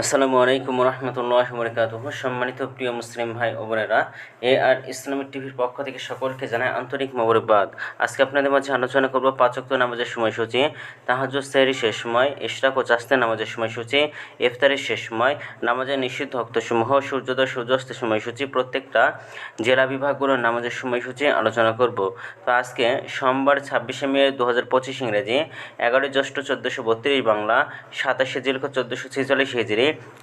আসসালামু আলাইকুম রহমতুল্লাহ বরকাত সম্মানিত প্রিয় মুসলিম ভাই ও বোনেরা, এ আর ইসলামিক টিভির পক্ষ থেকে সকলকে জানায় আন্তরিক মোবারকবাদ। আজকে আপনাদের মাঝে আলোচনা করব পাচক্ত নামাজের সময়সূচি তাহাজ সেহরি শেষ সময়, ইশরাক ও চাস্তে নামাজের সময়সূচি, ইফতারের শেষ সময়, নামাজের নিষিদ্ধ অক্তসমূহ সূর্যোদয় সূর্যাস্তের সময়সূচি, প্রত্যেকটা জেলা বিভাগগুলোর নামাজের সময়সূচি আলোচনা করব। তো আজকে সোমবার ছাব্বিশে মে দু হাজার পঁচিশ ইংরেজি, এগারোই জ্যৈষ্ঠ চোদ্দোশো বত্রিশ বাংলা, সাতাশে জিলখ চোদ্দোশো ছেচল্লিশ হিজড়ি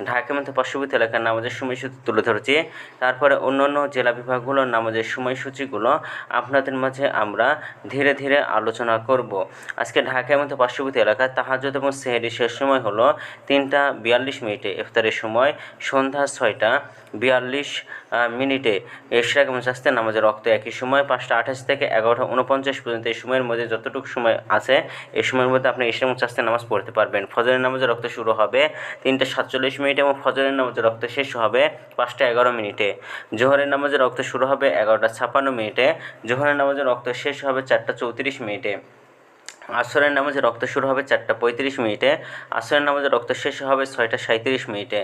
ঢাকা মধ্যে পার্শ্ববর্তী এলাকার নামাজের সময়সূচি তুলে ধরেছি। তারপরে অন্য অন্য জেলা বিভাগগুলোর নামাজের সময়সূচিগুলো আপনাদের মাঝে আমরা ধীরে ধীরে আলোচনা করব। আজকে ঢাকার মধ্যে পার্শ্ববর্তী এলাকায় তাহাজত এবং সেহেরি শেষ সময় হলো তিনটা বিয়াল্লিশ মিনিটে, ইফতারের সময় সন্ধ্যা ছয়টা বিয়াল্লিশ মিনিটে। এশরাক এবং শাস্তের নামাজের রক্ত একই সময়, পাঁচটা আঠাশ থেকে এগারোটা উনপঞ্চাশ পর্যন্ত এই সময়ের মধ্যে যতটুকু সময় আছে, এই সময়ের মধ্যে আপনি এশরাক এবং শাস্তের নামাজ পড়তে পারবেন। ফজরের নামাজের রক্ত শুরু হবে তিনটে সাতচল্লিশ মিনিট এবং ফজরের নামাজের রক্ত শেষ হবে পাঁচটা এগারো মিনিটে। জোহরের নামাজের রক্ত শুরু হবে এগারোটা ছাপ্পান্ন মিনিটে। জোহরের নামাজের রক্ত শেষ হবে চারটা চৌত্রিশ মিনিটে। আসরের নামাজে রক্ত শুরু হবে চারটা পঁয়ত্রিশ মিনিটে আসরের নামাজে রক্ত শেষ হবে ছয়টা সাঁত্রিশ মিনিটে,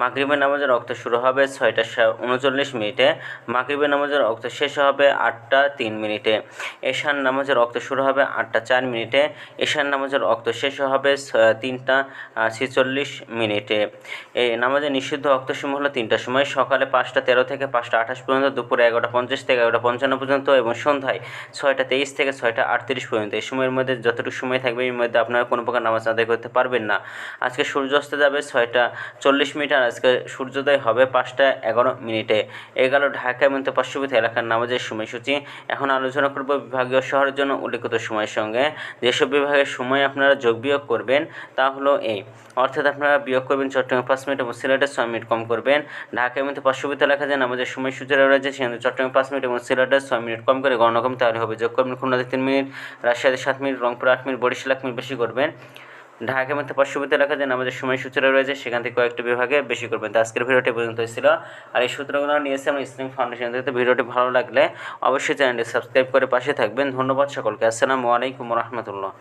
মাগরিবের নামাজে রক্ত শুরু হবে ছয়টা উনচল্লিশ মিনিটে, মাগরিবের নামাজে রক্ত শেষ হবে আটটা তিন মিনিটে এশান নামাজে রক্ত শুরু হবে আটটা চার মিনিটে এশান নামাজের রক্ত শেষ হবে তিনটা ছেচল্লিশ মিনিটে। এই নামাজে নিষিদ্ধ রক্তসমূহ হলো তিনটার সময়, সকালে পাঁচটা তেরো থেকে পাঁচটা আঠাশ পর্যন্ত, দুপুরে এগারোটা পঞ্চাশ থেকে এগারোটা পঞ্চান্ন পর্যন্ত এবং সন্ধ্যায় ছয়টা তেইশ থেকে ছয়টা আটত্রিশ পর্যন্ত। এই সময়ের মধ্যে যতটুকু সময় থাকবে, এর মধ্যে আপনারা কোনো প্রকার নামাজ আদায় করতে পারবেন না। আজকে সূর্যাস্ত যাবে ছয়টা চল্লিশ মিনিট আর আজকে সূর্যোদয় হবে পাঁচটা এগারো মিনিটে। এ গেল ঢাকা এবং পার্শ্ববর্তী এলাকার নামাজের সময়সূচি। এখন আলোচনা করব বিভাগীয় শহরের জন্য উল্লেখিত সময়ের সঙ্গে। যেসব বিভাগের সময় আপনারা যোগ বিয়োগ করবেন, তা হলো এই অর্থাৎ আপনারা বিয়োগ করবেন চট্টগ্রাম পাঁচ মিনিট এবং সিলেটে ছয় মিনিট কম করবেন। ঢাকা এবং পার্শ্ববর্তী এলাকা যে নামাজের সময়সূচি রয়েছে, সেখানে চট্টগ্রাম পাঁচ মিনিট এবং সিলেটে ছয় মিনিট কম করে গণনা কম তাহলে হবে যোগ করবেন খুলনাতে তিন মিনিট, রাজশাহীতে সাত মিনিট রংপুর আট মিনিট, বরিশাল এক মিনিট বেশি করবেন। ঢাকা মধ্যে পার্শ্ববর্তী এলাকা যেন আমাদের সময়সূচিরা রয়েছে, সেখান থেকে কয়েকটি বিভাগে বেশি করবেন। তো আজকের ভিডিওটি পর্যন্ত হয়েছিল আর এই সূত্রগুলো নিয়েছে আমার ইসলিম ফাউন্ডেশন। থেকে ভিডিওটি ভালো লাগলে অবশ্যই চ্যানেলটি সাবস্ক্রাইব করে পাশে থাকবেন। ধন্যবাদ সকলকে। আসসালামু আলাইকুম রহমতুল্লাহ।